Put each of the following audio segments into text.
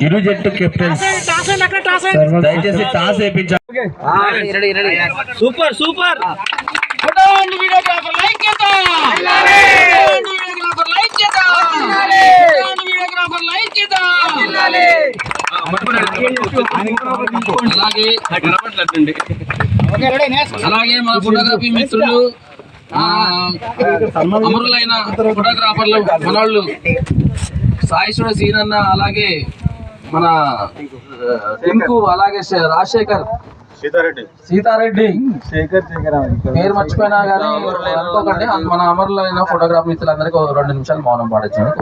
ఇరు జట్టు కెప్టెన్స్. దయచేసి టాస్ వేయించాలి సూపర్ సూపర్. అలాగే అలాగే మా ఫోటోగ్రఫీ మిత్రులు ఆ, అమరులైన ఫోటోగ్రాఫర్లు మనోళ్ళు సాయిశ్వర సీనన్న అలాగే మన టింకు అలాగే రాజశేఖర్. సీతారెడ్డి. పేరు మర్చిపోయినా కానీ అనుకోకండి. మన అమరులైన ఫోటోగ్రాఫ్ మిత్రులందరికీ ఒక రెండు నిమిషాలు మౌనం కోరుతున్నాను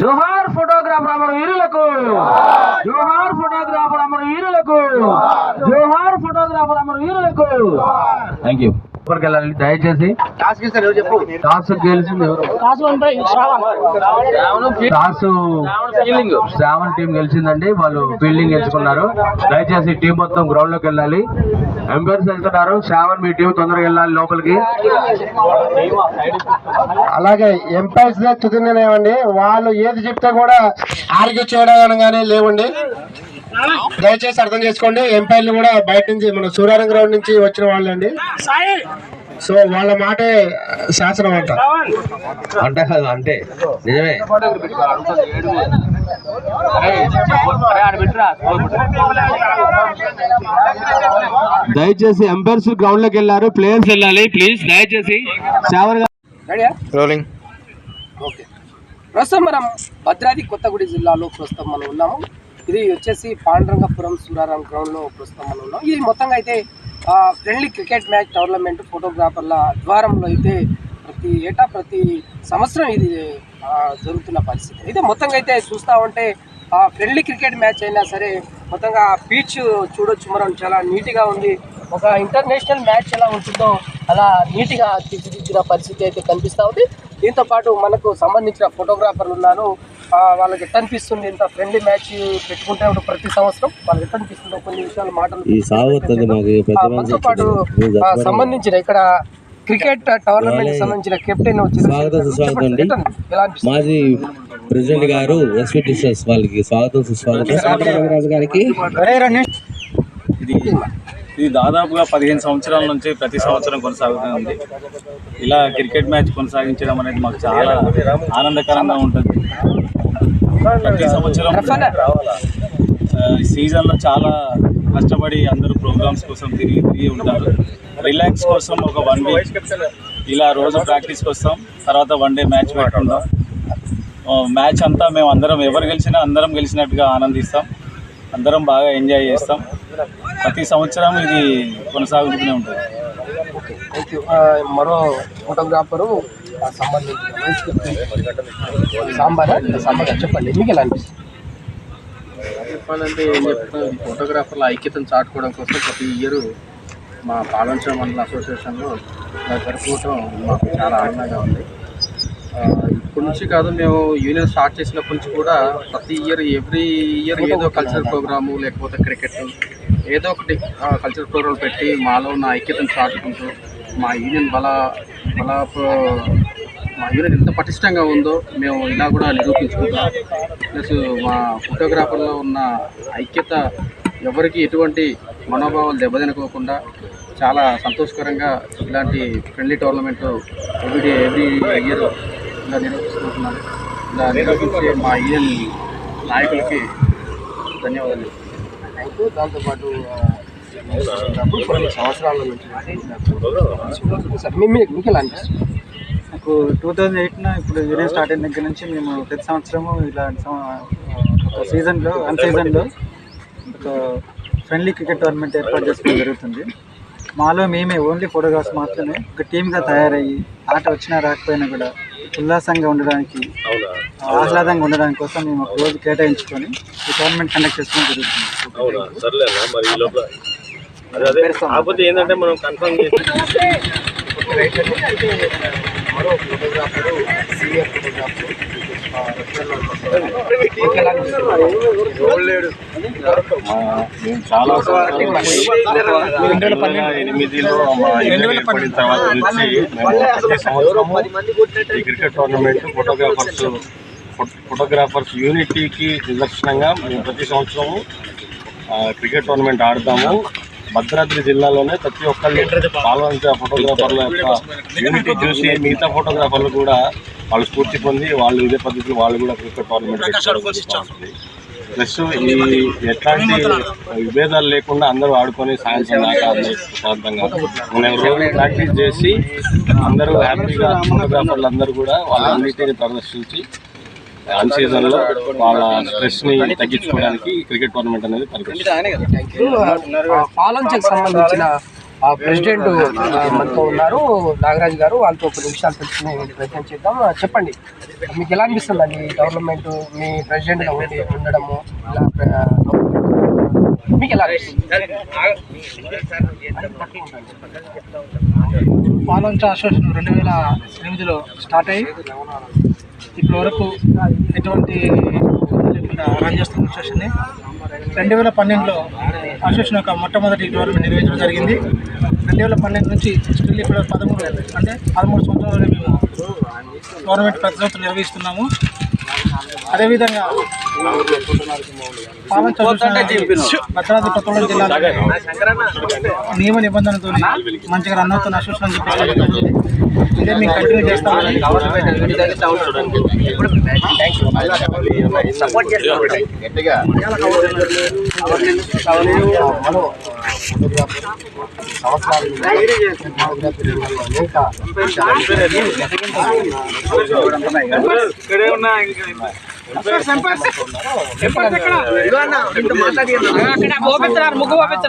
జోహార్ ఫోటోగ్రాఫర్ అమర వీరులకు. జోహార్! ఫోటోగ్రాఫర్ అమర వీరులకు. జోహార్! ఫోటోగ్రాఫర్ అమర వీరులకు. థ్యాంక్ యూ ఇప్పటికి వెళ్ళాలి దయచేసి టాస్ గెలిచింది ఎవరు? టాస్ శ్రావణ్. టీం గెలిచిందండి. వాళ్ళు ఫీల్డింగ్ ఎంచుకున్నారు దయచేసి టీం మొత్తం గ్రౌండ్లోకి వెళ్ళాలి. ఎంపైర్స్ వెళ్తున్నారు. శ్రావణ్ మీ టీం తొందరగా వెళ్ళాలి లోపలికి. అలాగే ఎంపైర్స్ తుది నిర్ణయమండి వాళ్ళు ఏది చెప్తే కూడా ఆర్గ్యూ చేయడం కానీ లేవండి. దయచేసి అర్థం చేసుకోండి. ఎంపైర్లు కూడా బయట నుంచి మన సూర్యారం గ్రౌండ్ నుంచి వచ్చిన వాళ్ళండి. సో వాళ్ళ మాటే శాసనం అంట. అంట కాదు అంటే నిజమే. దయచేసి ఎంపైర్స్ గ్రౌండ్లోకి వెళ్ళారు. ప్లేయర్స్ వెళ్ళాలి ప్లీజ్. దయచేసి రోలింగ్ ప్రస్తుతం మనం భద్రాద్రి కొత్తగూడి జిల్లాలో ప్రస్తుతం మనం ఉన్నాము. ఇది వచ్చేసి పాండురంగపురం సూరారం గ్రౌండ్లో ప్రస్తుతం మనం ఉన్నాం. ఇది మొత్తంగా అయితే ఫ్రెండ్లీ క్రికెట్ మ్యాచ్ టోర్నమెంట్ ఫోటోగ్రాఫర్ల ద్వారంలో అయితే ప్రతి ఏటా ప్రతి సంవత్సరం ఇది జరుగుతున్న పరిస్థితి. అయితే మొత్తంగా అయితే చూస్తూ ఉంటే ఫ్రెండ్లీ క్రికెట్ మ్యాచ్ అయినా సరే మొత్తంగా బీచ్ చూడొచ్చు మనం. చాలా నీట్గా ఉంది. ఒక ఇంటర్నేషనల్ మ్యాచ్ ఎలా ఉంటుందో అలా నీట్గా తీర్చిదిద్దిన పరిస్థితి అయితే కనిపిస్తూ ఉంది. దీంతో పాటు మనకు సంబంధించిన ఫోటోగ్రాఫర్లు ఉన్నారు ఆ, వాళ్ళకి ఎట్లా అనిపిస్తుంది? ఇంత ఫ్రెండ్లీ మ్యాచ్ పెట్టుకుంటే ప్రతి సంవత్సరం వాళ్ళకి అనిపిస్తుందో కొన్ని విషయాలు మాటలు పాటు సంబంధించిన ఇక్కడ క్రికెట్ టోర్నమెంట్ సంబంధించిన కెప్టెన్ వచ్చి స్వాగతం, సుస్వాగతం అండి. ఎలా అనిపిస్తుంది? మాజీ ప్రెసిడెంట్ గారు ఎస్పీ టీచర్స్ వాళ్ళకి స్వాగతం సుస్వాగతం. రాజు గారికి. ఇది ఇది దాదాపుగా పదిహేను సంవత్సరాల నుంచి ప్రతి సంవత్సరం కొనసాగుతుంది ఇలా క్రికెట్ మ్యాచ్ కొనసాగించడం అనేది మాకు చాలా ఆనందకరంగా ఉంటుంది. ప్రతి సంవత్సరం సీజన్లో చాలా కష్టపడి అందరూ ప్రోగ్రామ్స్ కోసం తిరిగి తిరిగి ఉంటారు. రిలాక్స్ కోసం ఒక వన్ వీక్ ఇలా రోజు ప్రాక్టీస్కి వస్తాం. తర్వాత వన్ డే మ్యాచ్ పెట్టుకుంటాం. మ్యాచ్ అంతా మేము అందరం ఎవరు గెలిచినా అందరం గెలిచినట్టుగా ఆనందిస్తాం. అందరం బాగా ఎంజాయ్ చేస్తాం. ప్రతి సంవత్సరం ఇది కొనసాగుతూనే ఉంటుంది. థ్యాంక్ యూ మరో ఫోటోగ్రాఫరు సాంబార్? సాంబార్? చెప్పండి మీకు ఎలా అనిపిస్తుంది? చెప్పాలంటే ఏం చెప్తాం ఈ ఫోటోగ్రాఫర్ల ఐక్యతను చాటుకోవడం కోసం ప్రతి ఇయర్ మా పాలంచం మండల అసోసియేషన్లో ఇలా జరుపుకోవటం మాకు చాలా ఆనందంగా ఉంది. ఇప్పటి నుంచి కాదు మేము యూనియన్ స్టార్ట్ చేసినప్పటి నుంచి కూడా ప్రతి ఇయర్ ఎవ్రీ ఇయర్ ఏదో కల్చరల్ ప్రోగ్రాము లేకపోతే క్రికెట్ ఏదో ఒకటి కల్చరల్ ప్రోగ్రామ్ పెట్టి మాలో ఉన్న ఐక్యతను చాటుకుంటూ మా యూనియన్ బల బల మా యూనియన్ ఎంత పటిష్టంగా ఉందో మేము ఇలా కూడా నిరూపించుకుంటాం ప్లస్ మా ఫోటోగ్రాఫర్లో ఉన్న ఐక్యత ఎవరికి ఎటువంటి మనోభావాలు దెబ్బతినకోకుండా చాలా సంతోషకరంగా ఇలాంటి friendly tournament every every year ఇలా నిర్వహిస్తున్నాం ఇలా నిర్వహించే మా యూనియన్ నాయకులకి ధన్యవాదాలు. ఉన్నప్పుడు దాంతోపాటు కొన్ని సంవత్సరాల నుంచి మీకు ఎలా అనిపిస్తుంది? నాకు టూ థౌజండ్ ఎయిట్న ఇప్పుడు యూనియన్ స్టార్ట్ అయిన దగ్గర నుంచి మేము ప్రతి సంవత్సరము ఇలా ఒక సీజన్లో అన్ సీజన్లో ఒక ఫ్రెండ్లీ క్రికెట్ టోర్నమెంట్ ఏర్పాటు చేసుకోవడం జరుగుతుంది. మాలో మేమే ఓన్లీ ఫోటోగ్రాఫ్స్ మాత్రమే. ఒక టీమ్గా తయారయ్యి ఆట వచ్చినా రాకపోయినా కూడా ఉల్లాసంగా ఉండడానికి ఆహ్లాదంగా ఉండడానికి కోసం మేము ఒక రోజు కేటాయించుకొని ఈ టోర్నమెంట్ కండక్ట్ చేసుకోవడం జరుగుతుంది. కాకపోతే ఏంటంటే మనం కన్ఫర్మ్ చేసి మరో మేము చాలా రెండు ఎనిమిదిలో మా ఇల్లు ఏర్పడిన తర్వాత నుంచి మేము ప్రతి సంవత్సరము ఈ క్రికెట్ టోర్నమెంట్ ఫోటోగ్రాఫర్స్ ఫోటోగ్రాఫర్స్ యూనిటీకి నిదర్శనంగా మేము ప్రతి సంవత్సరము క్రికెట్ టోర్నమెంట్ ఆడతాము. భద్రాద్రి జిల్లాలోనే ప్రతి ఒక్కళ్ళు పాల్గొంచే ఫోటోగ్రాఫర్ల యొక్క యూనిటీ చూసి మిగతా ఫోటోగ్రాఫర్లు కూడా వాళ్ళు స్ఫూర్తి పొంది వాళ్ళు ఇదే పద్ధతిలో వాళ్ళు కూడా క్రికెట్ టోర్నమెంట్ ప్లస్ ఈ ఎట్లాంటి విభేదాలు లేకుండా అందరూ ఆడుకొని సాయంత్రం దాకా ప్రశాంతంగా మనం రోజు ప్రాక్టీస్ చేసి అందరూ హ్యాపీగా ఫోటోగ్రాఫర్లు అందరూ కూడా వాళ్ళ అన్నిటిని ప్రదర్శించి అన్ సీజన్లో వాళ్ళ స్ట్రెస్ని తగ్గించుకోవడానికి క్రికెట్ టోర్నమెంట్ అనేది పాలంచకు సంబంధించిన ఆ, ప్రెసిడెంట్ మనతో ఉన్నారు. నాగరాజ్ గారు వాళ్ళతో ఒక నిమిషాలు తెలుసుకునే ప్రయత్నం చేద్దాం. చెప్పండి. మీకు ఎలా అనిపిస్తుంది అండి టోర్నమెంట్ మీ ప్రెసిడెంట్గా ఉండి ఉండడము ఇలా మీకు ఎలా పాలంచ అసోసియేషన్ రెండు వేల ఎనిమిదిలో స్టార్ట్ అయ్యి ఇప్పటి వరకు ఎటువంటి రన్ చేస్తున్న అసోసియేషన్ని రెండు వేల పన్నెండులో అసోసియేషన్ యొక్క మొట్టమొదటి టోర్నమెంట్ నిర్వహించడం జరిగింది. రెండు వేల పన్నెండు నుంచి స్టిల్ ఇప్పుడు పదమూడు అంటే పదమూడు సంవత్సరాలు మేము టోర్నమెంట్ ప్రతి సంవత్సరం నిర్వహిస్తున్నాము. అదేవిధంగా పాలన భద్రాద్రి కొత్తగూడెం జిల్లాలో నియమ నిబంధనలతో మంచిగా రన్ అవుతున్న అసోసియేషన్ చెప్పేసి ఇదే మేము కంటిన్యూ చేస్తామని నుంచి ఫోటోగ్రఫీ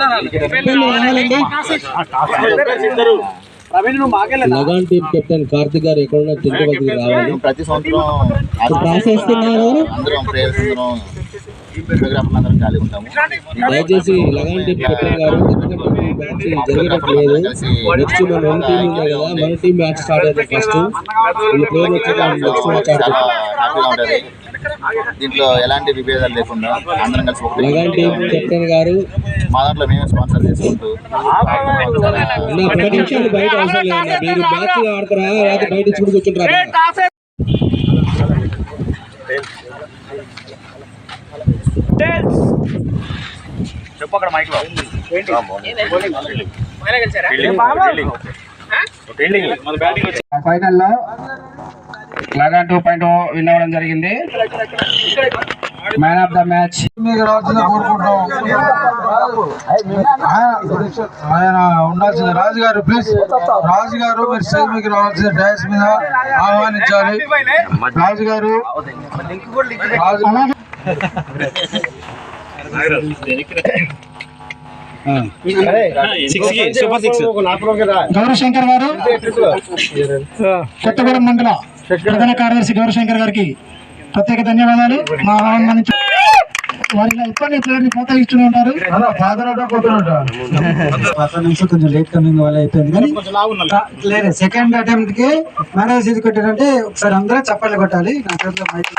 రంగంలో అనేక లగాన్ టీం కెప్టెన్ కార్తిక్ గారు ఎక్కడున్న వద్దకు రావాలి. ప్రతి సంవత్సరం దయచేసి Lagaan team captain garu match జరగట్లేదు నెక్స్ట్ మన మన టీం ఉన్నాయి కదా మన టీం మ్యాచ్ స్టార్ట్ అవుతుంది ఫస్ట్ ఈ ప్లేయర్ వచ్చి నెక్స్ట్ మ్యాచ్ ఆడుతుంది దీంట్లో ఎలాంటి విభేదాలు లేకుండా అందరం కలిసి కెప్టెన్ గారు? మా దాంట్లో మేమే స్పాన్సర్ చేసుకుంటూ నా పది నిమిషాలు బయట అవసరం లేదు. మీరు మ్యాచ్ ఆడతారా లేకపోతే బయట ఇచ్చుకుని కూర్చుంటారా? ఫైనల్లో లగాన్ టూ పాయింట్ విన్ అవ్వడం జరిగింది. Man of the match. మీకు రావాల్సింది కోరుకుంటాం ఆయన ఉండాల్సింది రాజు గారు ప్లీజ్ రాజు గారు మీరు స్టేజ్ మీకు రావాల్సింది డయాస్ మీద ఆహ్వానించాలి రాజు గారు. రాజు గౌరవశంకర్ గారు కొత్తగూడెం మండల. ప్రధాన కార్యదర్శి గౌరవశంకర్ గారికి ప్రత్యేక ధన్యవాదాలు. మా ఆహ్వానించి వారి ఇబ్బంది ప్లేయర్ని ప్రోత్సహిస్తూనే ఉంటారు. నిమిషం కొంచెం లేట్ కమింగ్ వల్ల అయిపోయింది. కానీ లేదు సెకండ్ అటెంప్ట్కి మేనేజ్ ఇది కొట్టారంటే ఒకసారి అందరూ చప్పట్లు కొట్టాలి. నా చేతిలో మైక్.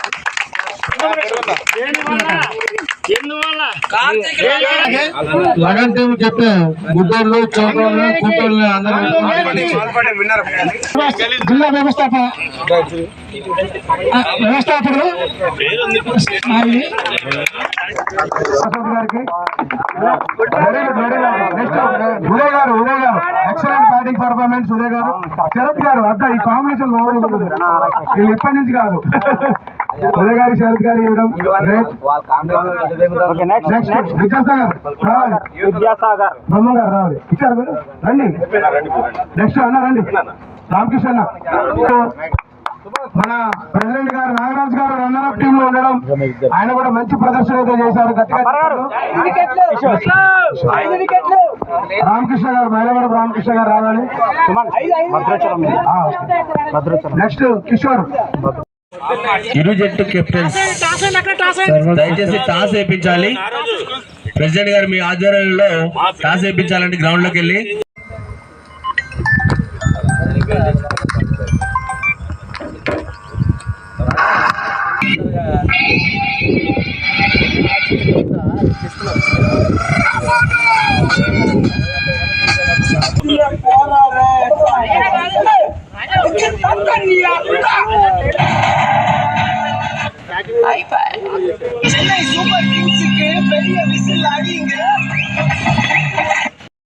లగన్ టీం చెప్పే గుడ్డోళ్ళు చోటోళ్ళు కూటోళ్ళు అందరూ జిల్లా వ్యవస్థాప వ్యవస్థాపకుడు అశోక్ గారికి. ఉదయ్ గారు ఉదయ్ గారు. ఎక్సలెంట్ బ్యాటింగ్ పర్ఫార్మెన్స్ ఉదయ్ గారు. శరత్ గారు అద్దా ఈ కాంబినేషన్ బాగుంటుంది వీళ్ళు ఇప్పటి నుంచి కాదు. ఉదయ్ గారు శరత్ గారు ఇవ్వడం నెక్స్ట్ విద్యాసాగర్. బ్రహ్మ గారు రావాలి. ఇచ్చారు మీరు? రండి. నెక్స్ట్ అన్న రండి. రామకృష్ణ అన్న. మన ప్రెసిడెంట్ గారు నాగరాజు గారు రన్నర్ అప్ టీమ్లో ఉండడం ఆయన కూడా మంచి ప్రదర్శన అయితే చేశారు. గట్టిగా రామకృష్ణ గారు మైలవరం రామకృష్ణ గారు రావాలి. నెక్స్ట్ కిషోర్. ఇరు జట్టు కెప్టెన్ దయచేసి టాస్ వేయించాలి. ప్రెసిడెంట్ గారు మీ ఆధ్వర్యంలో టాస్ వేయించాలండి గ్రౌండ్లోకి వెళ్ళి.